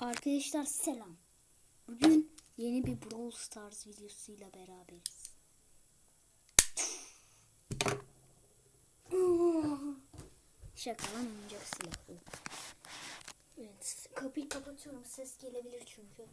Arkadaşlar selam. Bugün yeni bir Brawl Stars videosuyla beraberiz. Şaka lan oyuncak silahı. Evet kapıyı kapatıyorum ses gelebilir çünkü.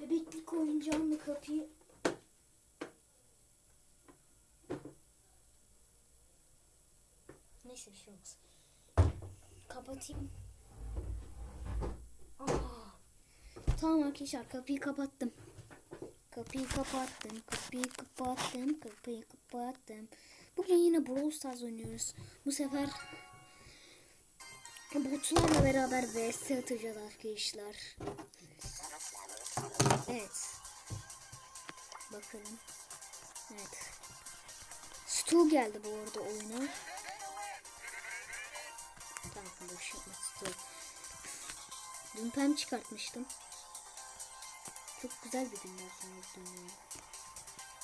Bebeklik oyuncağımla kapıyı Neyse bir şey olmaz. Kapatayım. Aa. Tamam arkadaşlar kapıyı kapattım. Kapıyı kapattım. Kapıyı kapattım. Kapıyı kapattım. Bugün yine Brawl Stars oynuyoruz. Bu sefer botlarla beraber vs atacağız arkadaşlar. Evet. Bakalım. Evet. Stu geldi bu arada oyuna. Pem çıkartmıştım. Çok güzel bir günden sonra dünya.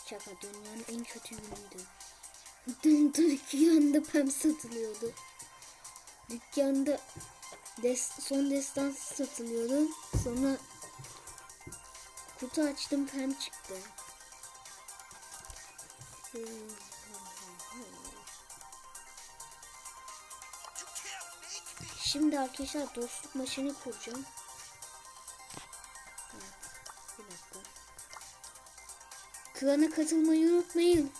Şaka dünyanın en kötü günüydü. Dün dükkanda pem satılıyordu. Dükkanda des, son destans satılıyordu. Sonra kutu açtım pem çıktı. Şimdi arkadaşlar dostluk maçını kuracağım. Evet, bir dakika. Klana katılmayı unutmayın.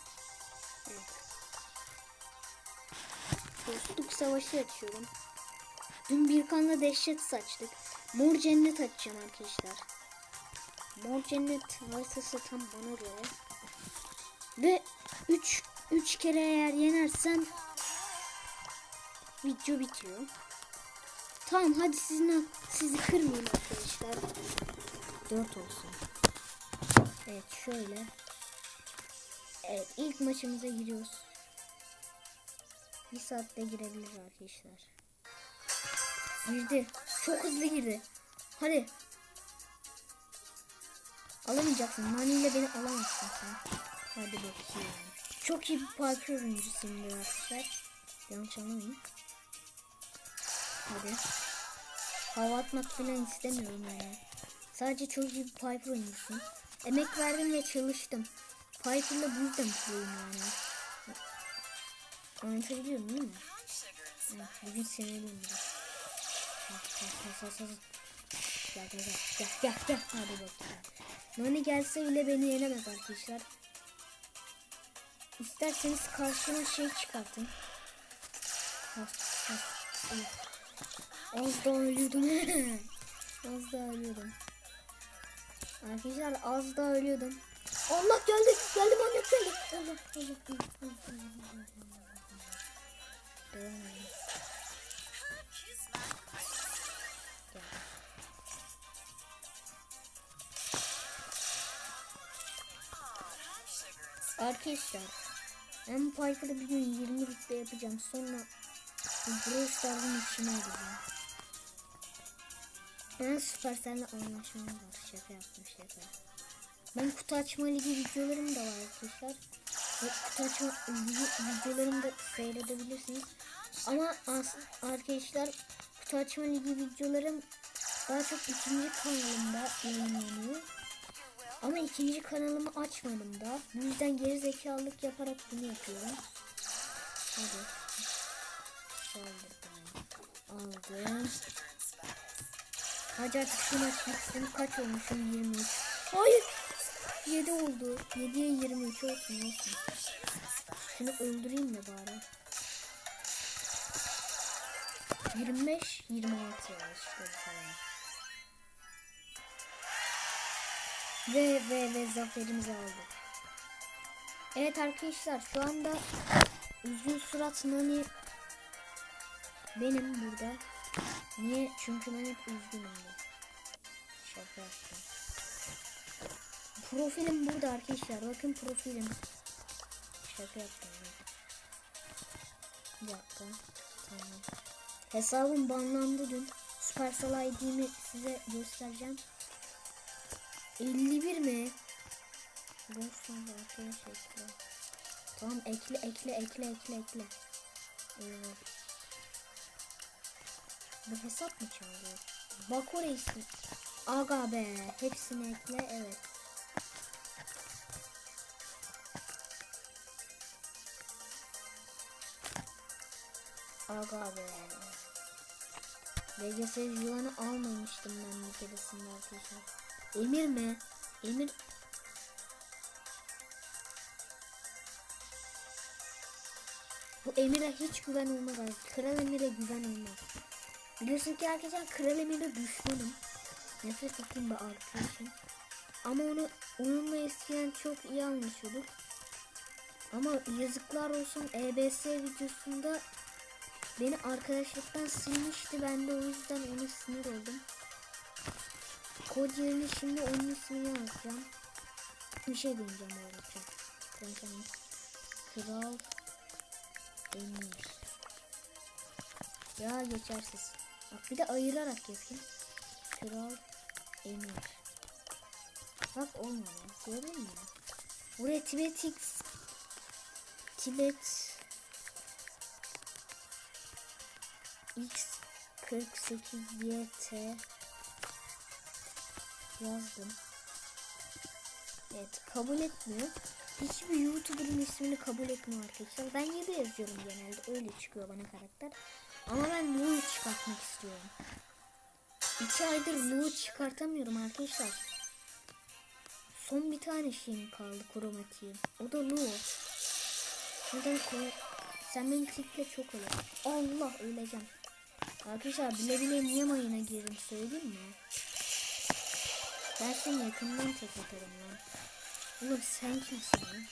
Evet. Dostluk savaşı açıyorum. Dün bir kanla dehşet saçtık. Mor cennet açacağım arkadaşlar. Mor cennet haritası tam bana göre. Ve 3 3 kere eğer yenersem video bitiyor. Tamam hadi sizin sizi kırmayayım arkadaşlar. 4 olsun. Evet şöyle. Evet ilk maçımıza giriyoruz. Bir saatte girebilir arkadaşlar. Girdi. Çok hızlı girdi. Hadi. Alamayacaksın. Nani ile beni alamazsın sen. Hadi bakayım. Çok iyi bir parkur oyuncusuyum arkadaşlar. Yanlış anlamayın. Hadi. Hava atmak falan istemiyorum yani. Sadece çok iyi bir Piper oyuncusun. Emek verdim ve çalıştım. Piper'la bu yüzden mutluyum yani. Anlatabiliyorum değil mi? Evet, bugün sinirliyim biraz. Gel gel gel gel gel gel hadi bakalım. Nani gelse bile beni yenemez arkadaşlar. İsterseniz karşıma şey çıkartın. Has, has, has. Az da ölüyordum. az da ölüyordum. Arkadaşlar az da ölüyordum. Allah geldi. Geldi manyak geldi. Allah Allah Allah. Arkadaşlar Piper'ı bir gün 20 rütbe yapacağım. Sonra Brawl Stars'ın içine gireceğim. Ben Supercell'le anlaşmam var. Şaka yaptım şaka. Ben kutu açma ligi videolarım da var arkadaşlar. Ve kutu açma ligi videolarımı da seyredebilirsiniz. Ama arkadaşlar kutu açma ligi videolarım daha çok ikinci kanalımda yayınlanıyor. Ama ikinci kanalımı açmadım da. Bu yüzden geri zekalılık yaparak bunu yapıyorum. Hadi. Saldırdım. Aldım. Hadi artık şunu açmak istedim. Kaç olmuşum? 23. Hayır. 7 oldu. 7'ye 23 olsun olsun. Şunu öldüreyim mi bari? 25, 26 işte falan. Ve ve ve zaferimizi aldık. Evet arkadaşlar şu anda üzgün surat Nani benim burada. Niye? Çünkü ben hep üzgünüm. Şaka yaptım. Profilim burada arkadaşlar. Bakın profilim. Şaka yaptım. Ya. Bir dakika. Tamam. Hesabım banlandı dün. Supercell ID'mi size göstereceğim. 51 mi? Dostum arkadaşlar. Tamam ekle ekle ekle ekle ekle. Evet. Bu hesap mı çalıyor? Bak ismi. Aga be. Hepsini ekle. Evet. Aga be. VGS yılanı almamıştım ben bir keresinde arkadaşlar. Emir mi? Emir Bu Emir'e hiç güven olmaz. Kral Emir'e güven olmaz. Biliyorsun ki arkadaşlar Kral Emir'e düşmanım. Nefret ettiğim bir arkadaşım. Ama onu onunla eskiden çok iyi anlaşıyorduk. Ama yazıklar olsun EBS videosunda beni arkadaşlıktan silmişti. Ben de o yüzden ona sinir oldum. Kod yerine şimdi onun ismini yazacağım. Bir şey diyeceğim öğreteceğim. Ben. Kral Emir. Ya geçersiz. Bak bir de ayırarak yapayım. Kral Emir. Bak olmadı. Gördün mü? Buraya Tibet X Tibet X 48 YT yazdım. Evet kabul etmiyor. Hiçbir YouTuber'ın ismini kabul etmiyor arkadaşlar. Ben 7 yazıyorum genelde. Öyle çıkıyor bana karakter. Ama ben Lu'yu çıkartmak istiyorum. 2 aydır Lu'yu çıkartamıyorum arkadaşlar. Son bir tane şeyim kaldı kromatiğim. O da Lu. Neden kro... Sen beni kliple çok olur. Allah öleceğim. Arkadaşlar bile bile niye mayına girdim söyleyeyim mi? Ben seni yakından tek atarım lan. Oğlum sen kimsin lan?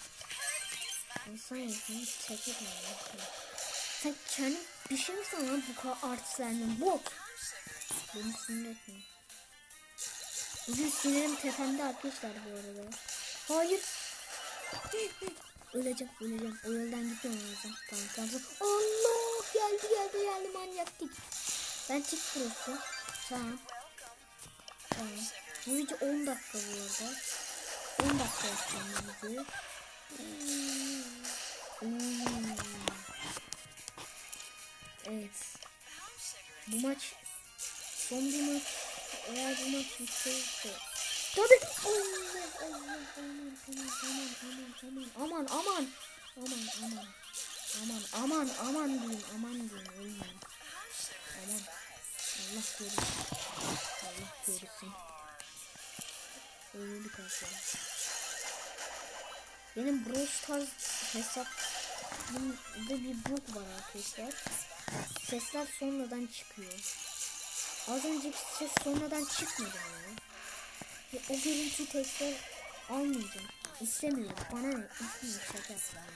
İnsan yakını tek atarım lan. Sen kendin bir şey misin lan bu kadar artistlendin bok. Beni sinir etmeyin. Bugün sinirim tepemde arkadaşlar bu arada. Hayır. öleceğim öleceğim. O yoldan gitmem lazım. Tamam tamam. Allah geldi geldi geldi manyak tik. Ben tik prosu. Tamam. Tamam. Bu video 10 dakika bu arada. 10 dakika yapacağım bu videoyu. Hmm. Evet. Bu maç son bir maç. Eğer bu maç biterse. Tabii. Allah Allah aman aman aman aman aman aman aman aman aman aman aman diyeyim aman diyeyim ölmeyin. Aman Allah korusun. Allah korusun. Öldük arkadaşlar. Benim Brawl Stars hesabımda bir bug var arkadaşlar. Sesler sonradan çıkıyor. Az önceki ses sonradan çıkmadı ya. Ve o görüntü tekrar almayacağım. İstemiyorum. Bana ne? İstemiyorum. Şaka yapıyorum.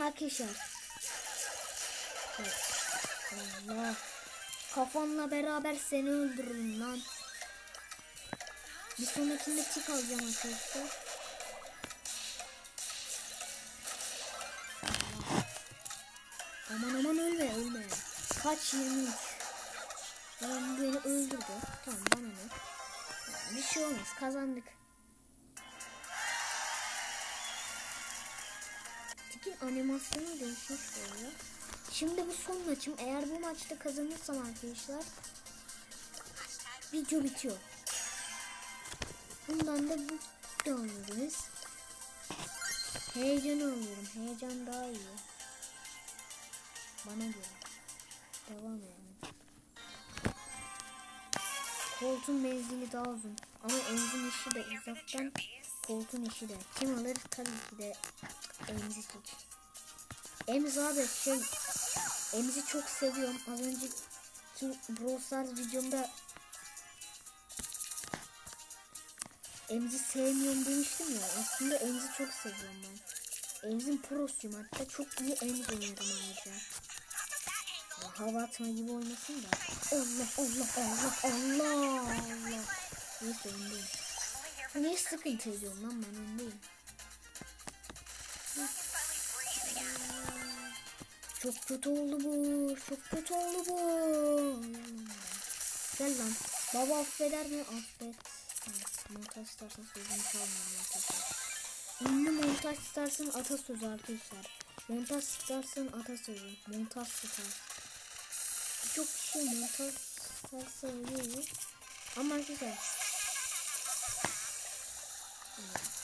Arkadaşlar. Allah. Kafanla beraber seni öldürürüm lan. Bir sonrakinde tik alacağım arkadaşlar. Aman aman ölme ölme. Kaç 23. Tamam beni öldürdü. Tamam bana ne? Bir şey olmaz kazandık. Tikin animasyonu değişmiş böyle. Şimdi bu son maçım. Eğer bu maçta kazanırsam arkadaşlar video bitiyor. Bundan da bu da anladınız. Heyecan alıyorum. Heyecan daha iyi. Bana göre. Devam edelim. Koltuğun menzili daha uzun. Ama enzin işi de uzaktan koltuğun işi de. Kim alır? Tabii ki de emzicik. Emz abi şey Emzi çok seviyorum. Az önceki Brawl Stars videomda Emzi sevmiyorum demiştim ya. Aslında Emzi çok seviyorum ben. Emz'in prosuyum hatta çok iyi Emz oynuyorum ayrıca. Hava atma gibi oynasın da. Allah Allah Allah Allah Allah. Neyse öndeyim. Niye sıkıntı ediyorum lan ben öndeyim. Çok kötü oldu bu. Çok kötü oldu bu. Gel lan. Baba affeder mi? Affet. Montaj istersen sözünü çalmıyorum arkadaşlar. ünlü montaj starsın atasözü arkadaşlar. Montaj starsın atasözü. Montaj stars. Çok kişi montaj söylüyor. Ama güzel.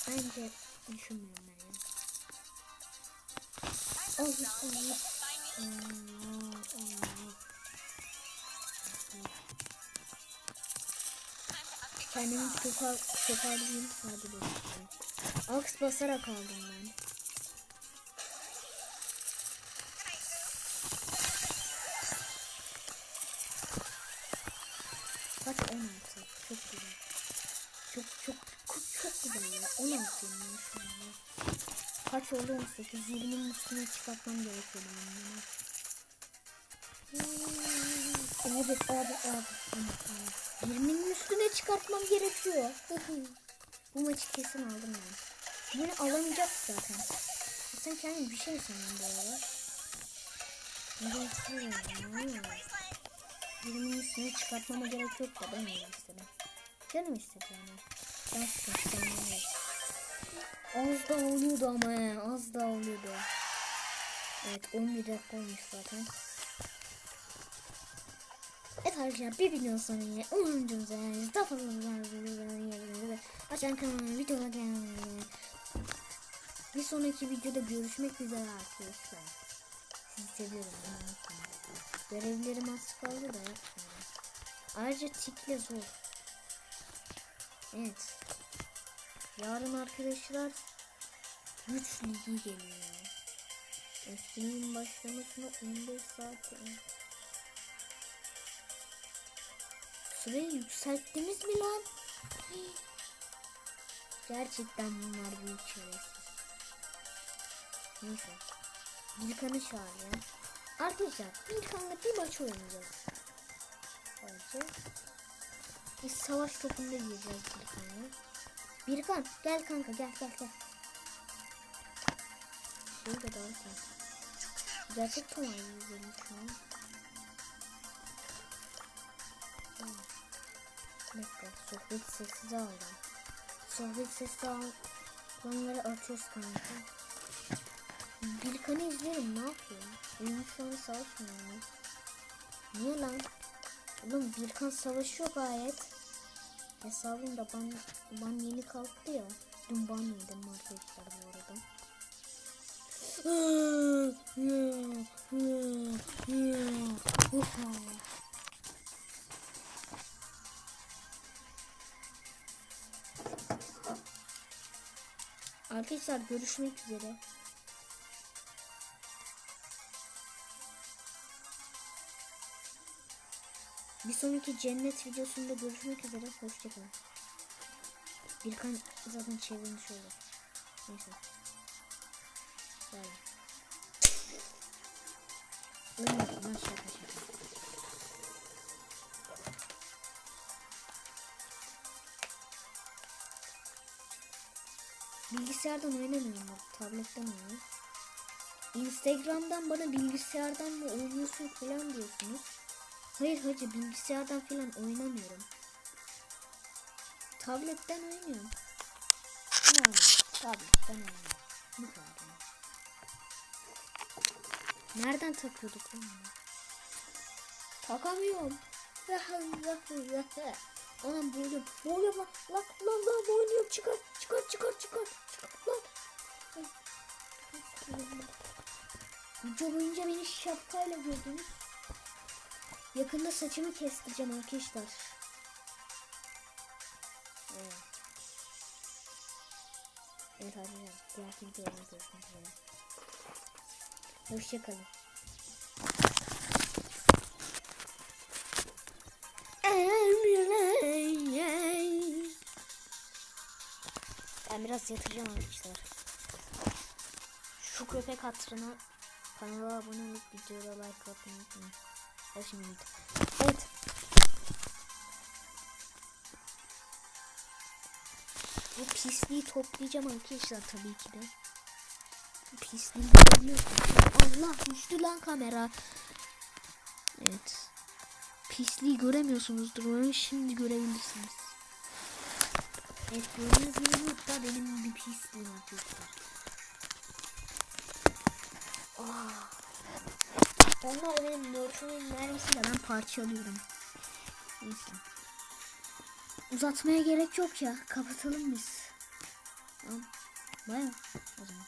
Bence düşünmüyorum ben ya. Allah Allah. Allah Allah. Kendimi tokar, toparlayayım hadi bakalım. Aks basarak aldım ben. Kaç 16. Çok güzel. Çok çok çok, çok güzel ya. 16 ya şu an ya. Kaç oldu 18? 20'nin üstüne çıkartmam gerekiyor benim bunu. Abi abi abi. 20'nin üstüne çıkartmam gerekiyor. Bu maçı kesin aldım ben. Bunu alamayacak zaten. Sen kendin bir şey mi sandın bu arada? 20 hepsini çıkartmama gerek yok da ben öyle istedim. Canım istedi yani. Ben sıkıştım. Az da oluyordu ama ya. Az da oluyordu. Evet 11 dakika olmuş zaten. Evet arkadaşlar bir milyon sonra yine umuruncumuza yani daha fazla videoları ve açan kanalıma videoları beğenmeyi Bir sonraki videoda görüşmek üzere arkadaşlar. Sizi seviyorum. Görevlerim az kaldı da yapmayın ayrıca tikle zor evet yarın arkadaşlar güç ligi geliyor Eskinin başlamasına 15 saat var. Sırayı yükselttiniz mi lan? Gerçekten bunlar büyük şerefsiz. Neyse. Bilkan'ı çağırıyor. Arkadaşlar Bilkan'la bir maç oynayacağız. Sadece. Biz savaş topunda gireceğiz Bilkan'la. Bilkan gel kanka gel gel gel. Şey de dağıtın. Gerçek Tomay izleyelim şu an. Dakika sohbet sessiz aldım. Sohbet sessiz alanları açıyoruz kanka. Bilkan'ı izlerim ne yapıyor? Benim şu an savaşmıyor mu? Niye lan? Oğlum Bilkan savaşıyor gayet. Hesabımda ban, ban yeni kalktı ya. Dün ban yedim arkadaşlar bu arada. Arkadaşlar görüşmek üzere. Bir sonraki cennet videosunda görüşmek üzere. Hoşçakalın. Birkan zaten çevirmiş olur. Neyse. Bay. Ölmedim lan şaka şaka. Bilgisayardan oynamıyorum bak tabletten oynuyorum. Instagram'dan bana bilgisayardan mı oynuyorsun falan diyorsunuz. Hayır hacı bilgisayardan falan oynamıyorum. Tabletten oynuyorum. Yani tabletten oynuyorum. Bu kadar. Nereden takıyorduk bunu? Takamıyorum. Anam boğuluyorum. Boğuluyorum lan. Lan lan lan boğuluyorum. Çıkar çıkar çıkar çıkar. Çıkar lan. Video boyunca beni şapkayla gördünüz. Yakında saçımı kestireceğim arkadaşlar. Evet. Evet arkadaşlar. Diğer videoda görüşmek üzere. Hoşçakalın. Ben biraz yatıracağım arkadaşlar. Şu köpek hatırına kanala abone olup videoda like atmayı unutmayın. Şimdi evet. Bu pisliği toplayacağım arkadaşlar tabii ki de. Bu pisliği. Allah düştü lan kamera. Evet. Pisliği göremiyorsunuzdur. Onu şimdi görebilirsiniz. Evet gördüğünüz gibi bu da benim bir pisliğim arkadaşlar. Ah. Onlar benim Nerf'ümün mermisiyle ben parçalıyorum. Neyse. Uzatmaya gerek yok ya. Kapatalım biz. Tamam. Bay bay. O zaman.